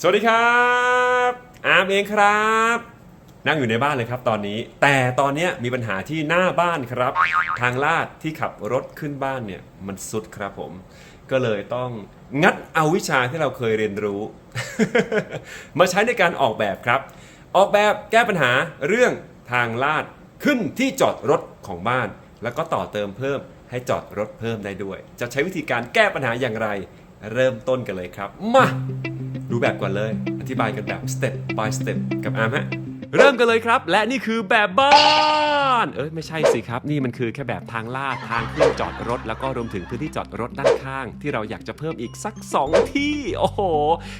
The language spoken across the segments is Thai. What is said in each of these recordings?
สวัสดีครับอาร์มเองครับ นั่งอยู่ในบ้านเลยครับตอนนี้ แต่ตอนนี้มีปัญหาที่หน้าบ้านครับ ทางลาดที่ขับรถขึ้นบ้านเนี่ยมันสุดครับผม ก็เลยต้องงัดเอาวิชาที่เราเคยเรียนรู้ มาใช้ในการออกแบบครับ ออกแบบแก้ปัญหาเรื่องทางลาดขึ้นที่จอดรถของบ้าน แล้วก็ต่อเติมเพิ่มให้จอดรถเพิ่มได้ด้วย จะใช้วิธีการแก้ปัญหาอย่างไร เริ่มต้นกันเลยครับ มา ดูแบบก่อนเลย อธิบายกันแบบ step by step กับอาร์มฮะ เริ่มกันเลยครับ และนี่คือแบบบ้านเอ้ยไม่ใช่สิครับ นี่มันคือแค่แบบทางลาดทางขึ้นจอดรถ แล้วก็รวมถึงพื้นที่จอดรถด้านข้าง ที่เราอยากจะเพิ่มอีกสัก 2 ที่ โอ้โห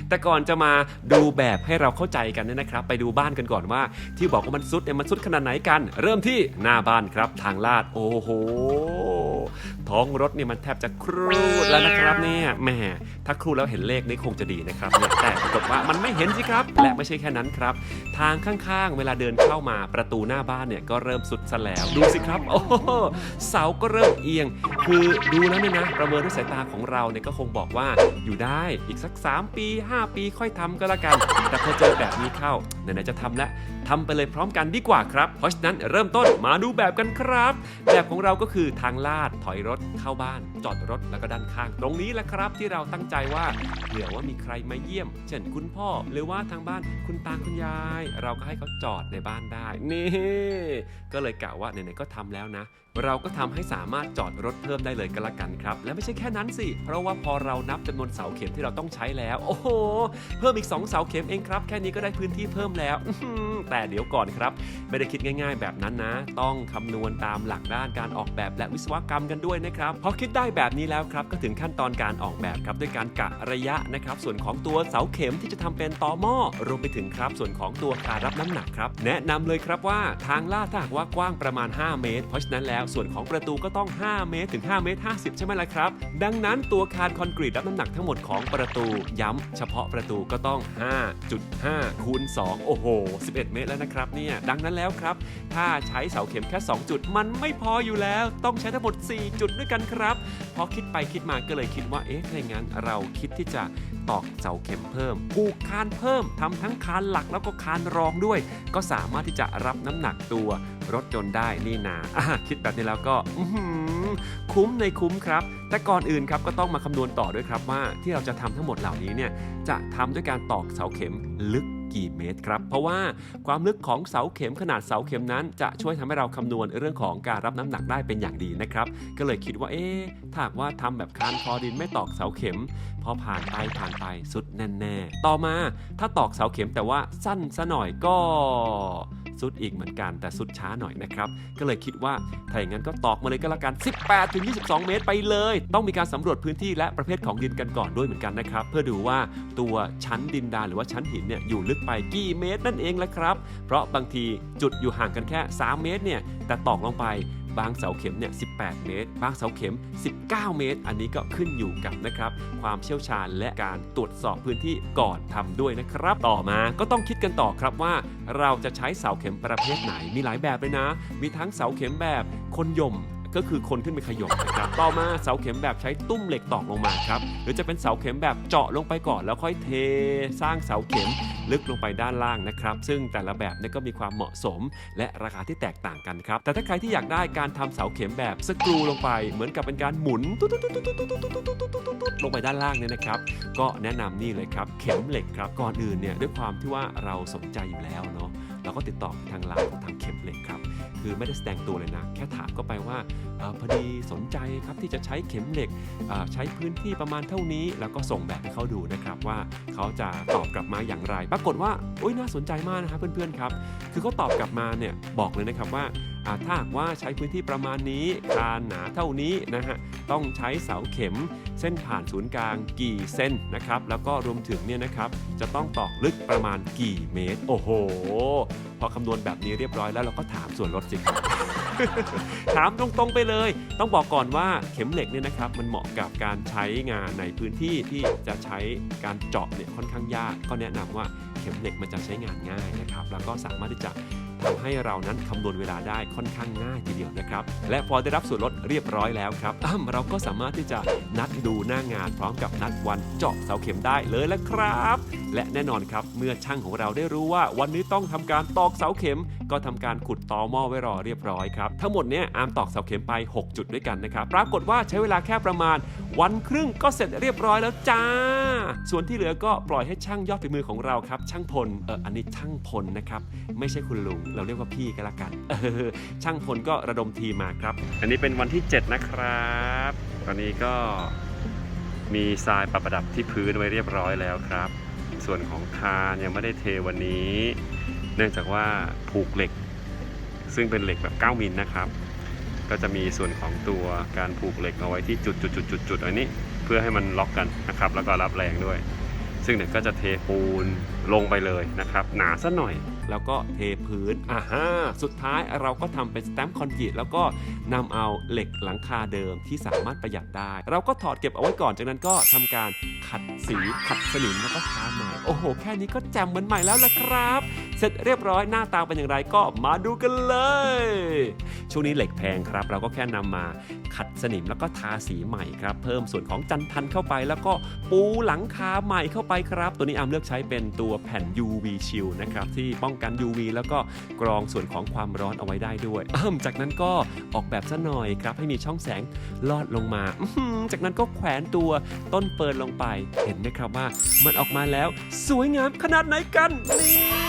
แต่ก่อนจะมาดูแบบให้เราเข้าใจกันเนี่ยนะครับ ไปดูบ้านกันก่อนว่า ที่บอกว่ามันซุดเนี่ยมันซุดขนาดไหนกัน เริ่มที่หน้าบ้านครับทางลาดโอ้โหท้องรถเนี่ยมันแทบจะครูดแล้วนะครับเนี่ยแหมถ้าครูดแล้วเห็นเลขนี่คงจะดีนะครับแต่ปรากฏว่ามันไม่เห็นสิครับ และไม่ใช่แค่นั้นครับ ทางข้างๆเวลาเดินเข้ามาประตูหน้าบ้านเนี่ยก็เริ่มสุดซะแล้วดูสิครับ โอ้โหเสาก็เริ่มเอียง คือดูแล้วเนี่ยนะประเมินด้วยสายตาของเราเนี่ยก็คงบอกว่าอยู่ได้อีกสัก 3 ปี 5 ปีค่อยทำก็แล้วกัน แต่พอเจอแบบนี้เข้าไหนๆจะทำแล้ว ทำไปเลยพร้อมกันดีกว่าครับ เพราะฉะนั้นเริ่มต้นมาดูแบบกันครับ แบบของเราก็คือทางลาดถอยรถเข้าบ้าน จอดรถแล้วก็ด้านข้าง ตรงนี้แหละครับ ที่เราตั้งใจว่าเผื่อว่ามีใครมาเยี่ยม เช่นคุณพ่อหรือว่าทางบ้านคุณตาคุณยาย เราก็ให้เขาจอดในบ้านได้นี่ก็เลยกะว่าไหนๆก็ทำแล้วนะ เราก็ทำให้สามารถจอดรถเพิ่มได้เลยก็แล้วกันครับ และไม่ใช่แค่นั้นสิ เพราะว่าพอเรานับจำนวนเสาเข็มที่เราต้องใช้แล้ว โอ้โห เพิ่มอีก 2 เสาเข็มเองครับ แค่นี้ก็ได้พื้นที่เพิ่มแล้วแต่เดี๋ยวก่อนครับ ไม่ได้คิดง่ายๆ แบบนั้นนะ ต้องคำนวณตามหลักด้านการออกแบบและวิศวกรรมกันด้วยนะครับพอคิดได้แบบนี้แล้วครับก็ถึงขั้นตอนการออกแบบครับด้วยการกะระยะนะครับส่วนของตัวเสาเข็มที่จะทำเป็นตอหม้อรวมไปถึงครับ ส่วนของตัวคารับน้ำหนักครับ แนะนำเลยครับว่าทางลาดถ้าหากว่ากว้างประมาณ 5 เมตร เพราะฉะนั้นแล้วส่วนของประตูก็ต้อง 5 เมตรถึง 5 เมตร 50 ใช่ไหมล่ะครับ ดังนั้นตัวคานคอนกรีตรับน้ำหนักทั้งหมดของประตู ย้ำเฉพาะประตูก็ต้อง 5.5 คูณ 2 โอ้โห 11 เมตรแล้วนะครับเนี่ยดังนั้นแล้วครับ ถ้าใช้เสาเข็มแค่ 2 จุด มันไม่พออยู่แล้ว ต้องใช้ทั้งหมด 4 จุดด้วยกันครับพอคิดไปคิดมาก็เลยคิดว่าเอ๊ะถ้าอย่างนั้นเราคิดที่จะตอกเสาเข็มเพิ่มปูกคานเพิ่มทำทั้งคานหลักแล้วก็คานรองด้วย ก็สามารถที่จะรับน้ำหนักตัวรถยนต์ได้นี่นาะคิดแบบนี้แล้วก็คุ้มในคุ้มครับ แต่ก่อนอื่นครับก็ต้องมาคำนวณต่อด้วยครับว่าที่เราจะทำทั้งหมดเหล่านี้เนี่ยจะทำด้วยการตอกเสาเข็มลึก กี่เมตรครับ เพราะว่าความลึกของเสาเข็มขนาดเสาเข็มนั้น จะช่วยทำให้เราคำนวณเรื่องของการรับน้ำหนักได้เป็นอย่างดีนะครับ ก็เลยคิดว่าเอ๊ะถ้าว่าทำแบบคานคอดินไม่ตอกเสาเข็ม พอผ่านไปผ่านไปสุดแน่ๆต่อมาถ้าตอกเสาเข็มแต่ว่าสั้นซะหน่อยก็ สุดอีกเหมือนกันแต่สุดช้าหน่อยนะครับ ก็เลยคิดว่าถ้าอย่างนั้นก็ตอกมาเลยก็แล้วกัน 18 ถึง 22 เมตรไปเลย ต้องมีการสำรวจพื้นที่และประเภทของดินกันก่อนด้วยเหมือนกันนะครับ เพื่อดูว่าตัวชั้นดินดานหรือว่าชั้นหินเนี่ยอยู่ลึกไปกี่เมตรนั่นเองละครับ เพราะบางทีจุดอยู่ห่างกันแค่ 3 เมตรเนี่ยแต่ตอกลงไป บางเสาเข็มเนี่ย 18 เมตร บางเสาเข็ม 19 เมตร อันนี้ก็ขึ้นอยู่กับนะครับความเชี่ยวชาญและการตรวจสอบพื้นที่ก่อนทำด้วยนะครับ ต่อมาก็ต้องคิดกันต่อครับว่า เราจะใช้เสาเข็มประเภทไหน มีหลายแบบเลยนะ มีทั้งเสาเข็มแบบคนยมก็คือคนขึ้นไปขยมนะครับ ต่อมาเสาเข็มแบบใช้ตุ้มเหล็กตอกลงมาครับ หรือจะเป็นเสาเข็มแบบเจาะลงไปก่อนแล้วค่อยเท สร้างเสาเข็ม ลึกลงไปด้านล่างนะครับ ซึ่งแต่ละแบบเนี่ยก็มีความเหมาะสม และราคาที่แตกต่างกันครับ แต่ถ้าใครที่อยากได้การทำเสาเข็มแบบสกรูลงไป เหมือนกับเป็นการหมุนลงไปด้านล่างเนี่ยนะครับ ก็แนะนำนี่เลยครับ เข็มเหล็กครับ ก่อนอื่นเนี่ยด้วยความที่ว่าเราสนใจอยู่แล้วเนาะ เราก็ติดต่อทางไลน์ของทางเข็มเหล็กครับ คือไม่ได้แสดงตัวเลยนะ แค่ถามก็ไปว่าออพอดีสนใจครับที่จะใช้เข็มเหล็กออใช้พื้นที่ประมาณเท่านี้ แล้วก็ส่งแบบให้เขาดูนะครับว่าเขาจะตอบกลับมาอย่างไร ปรากฏว่าโอ้ยน่าสนใจมากนะครับเพื่อนๆครับ คือเขาตอบกลับมาเนี่ยบอกเลยนะครับว่า ถ้าหากว่าใช้พื้นที่ประมาณนี้คานหนาเท่านี้นะฮะต้องใช้เสาเข็ม เส้นผ่านศูนย์กลางกี่เส้นนะครับแล้วก็รวมถึงเนี่ยนะครับจะต้องตอกลึกประมาณกี่เมตร โอ้โห พอคำนวณแบบนี้เรียบร้อยแล้วเราก็ถามส่วนลดสิครับถามตรงๆไปเลย ต้องบอกก่อนว่าเข็มเหล็กเนี่ยนะครับมันเหมาะกับการใช้งานในพื้นที่ที่จะใช้การเจาะเนี่ยค่อนข้างยาก ก็แนะนำว่าเข็มเหล็กมันจะใช้งานง่ายนะครับ แล้วก็สามารถที่จะ ทำให้เรานั้นคำนวณเวลาได้ค่อนข้างง่ายทีเดียวนะครับ และพอได้รับส่วนลดเรียบร้อยแล้วครับอ้ำเราก็สามารถที่จะนัดดูหน้างานพร้อมกับนัดวันเจาะเสาเข็มได้เลยแล้วครับ และแน่นอนครับเมื่อช่างของเราได้รู้ว่า วันนี้ต้องทำการตอกเสาเข็ม ก็ทำการขุดตอหม้อไว้รอเรียบร้อยครับทั้งหมดเนี้ยอาร์มตอกเสาเข็มไป 6 จุดด้วยกันนะครับปรากฏว่าใช้เวลาแค่ประมาณ วันครึ่งก็เสร็จเรียบร้อยแล้วจ้า ส่วนที่เหลือก็ปล่อยให้ช่างยอดฝีมือของเราครับ ช่างพลเอออันนี้ช่างพลนะครับ ไม่ใช่คุณลุง เราเรียกว่าพี่ก็แล้วกันเออช่างพลก็ระดมทีมาครับ อันนี้เป็นวันที่ 7 นะครับ ตอนนี้ก็มีทรายประดับที่พื้นไว้เรียบร้อยแล้วครับ ส่วนของคานยังไม่ได้เทวันนี้ เนื่องจากว่าผูกเหล็ก ซึ่งเป็นเหล็กแบบ 9 มิลนะครับ ก็จะมีส่วนของตัวการผูกเหล็กเอาไว้ที่จุดจุดจุดจุดจุดอันนี้ เพื่อให้มันล็อกกันนะครับ แล้วก็รับแรงด้วย ซึ่งเดี๋ยวก็จะเทปูนลงไปเลยนะครับ หนาซะหน่อย แล้วก็เทพื้นอ่าฮะสุดท้ายเราก็ทำเป็นสแตมป์คอนกรีตแล้วก็นำเอาเหล็กหลังคาเดิมที่สามารถประหยัดได้ เราก็ถอดเก็บเอาไว้ก่อนจากนั้นก็ทำการขัดสีขัดสนิมแล้วก็ทาใหม่โอ้โห แค่นี้ก็แจ่มเหมือนใหม่แล้วละครับ เสร็จเรียบร้อยหน้าตาเป็นอย่างไรก็มาดูกันเลย ช่วงนี้เหล็กแพงครับ เราก็แค่นำมาขัดสนิมแล้วก็ทาสีใหม่ครับ เพิ่มส่วนของจันทันเข้าไป แล้วก็ปูหลังคาใหม่เข้าไปครับ ตัวนี้อามเลือกใช้เป็นตัวแผ่น UV Shield นะครับที่ป้องกัน UV แล้วก็กรองส่วนของความร้อนเอาไว้ได้ด้วยอมจากนั้นก็ออกแบบซะหน่อยครับให้มีช่องแสงลอดลงมา จากนั้นก็แขวนตัวต้นเปิลลงไป เห็นไหมครับว่ามันออกมาแล้วสวยงามขนาดไหนกันนี่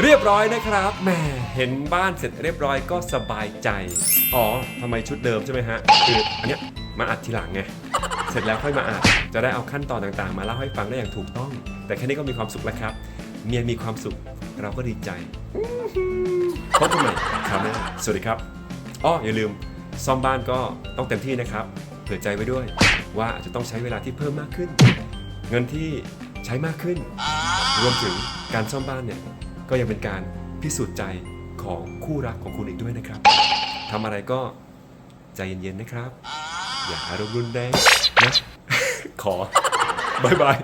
เรียบร้อยนะครับแหมเห็นบ้านเสร็จเรียบร้อยก็สบายใจ อ๋อทำไมชุดเดิมใช่ไหมฮะคืออันเนี้ยมาอัดทีหลังไง เสร็จแล้วค่อยมาอัดจะได้เอาขั้นตอนต่างๆ มาเล่าให้ฟังได้อย่างถูกต้อง แต่แค่นี้ก็มีความสุขแล้วครับ เมียมีความสุขเราก็ดีใจพบกันใหม่คราวหน้าสวัสดีครับอ้ออย่าลืมซ่อมบ้านก็ต้องเต็มที่นะครับเผื่อใจไว้ด้วย ว่าอาจจะต้องใช้เวลาที่เพิ่มมากขึ้น เงินที่ใช้มากขึ้น รวมถึงการซ่อมบ้านเนี่ย ก็ยังเป็นการพิสูจน์ใจของคู่รักของคุณอีกด้วยนะครับทำอะไรก็ใจเย็นๆนะครับ อย่าอารมณ์รุนแรงนะ ขอบายบาย